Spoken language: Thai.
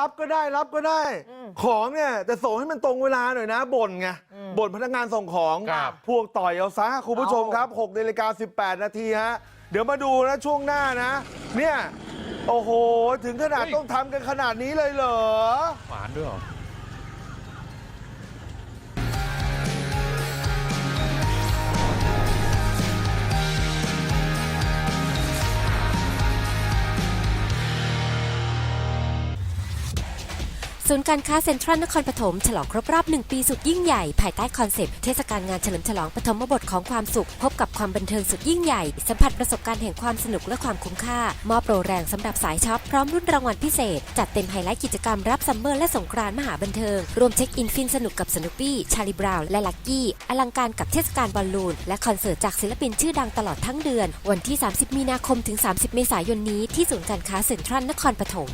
รับก็ได้รับก็ได้ของเนี่ยแต่ส่งให้มันตรงเวลาหน่อยนะบ่นไงบ่นพนักงานส่งของครับ พวกต่อยเอาซะคุณผู้ชมเอา ครับ6นาฬิกา18 นาทีฮะเดี๋ยวมาดูนะช่วงหน้านะ เนี่ย โอ้โห ถึงขนาดต้องทำกันขนาดนี้เลยเหรอ หวานด้วยเหรอ ศูนย์การค้าเซ็นทรัลนครปฐมฉลองครบรอบหนึ่งปีสุดยิ่งใหญ่ ภายใต้คอนเซปต์เทศกาลงานเฉลิมฉลองปฐมบทของความสุข พบกับความบันเทิงสุดยิ่งใหญ่ สัมผัสประสบการณ์แห่งความสนุกและความคุ้มค่า มอบโปรแรงสำหรับสายช็อป พร้อมรุ่นรางวัลพิเศษ จัดเต็มไฮไลท์กิจกรรมรับซัมเมอร์และสงกรานต์มหาบันเทิง รวมเช็คอินฟินสนุกกับสนุปปี้ชาลีบราวน์และลักกี้อลังการกับเทศกาลบอลลูนและคอนเสิร์ตจากศิลปินชื่อดังตลอดทั้งเดือน วันที่ 30 มีนาคมถึง 30 เมษายนนี้ที่ศูนย์การค้าเซ็นทรัลนครปฐม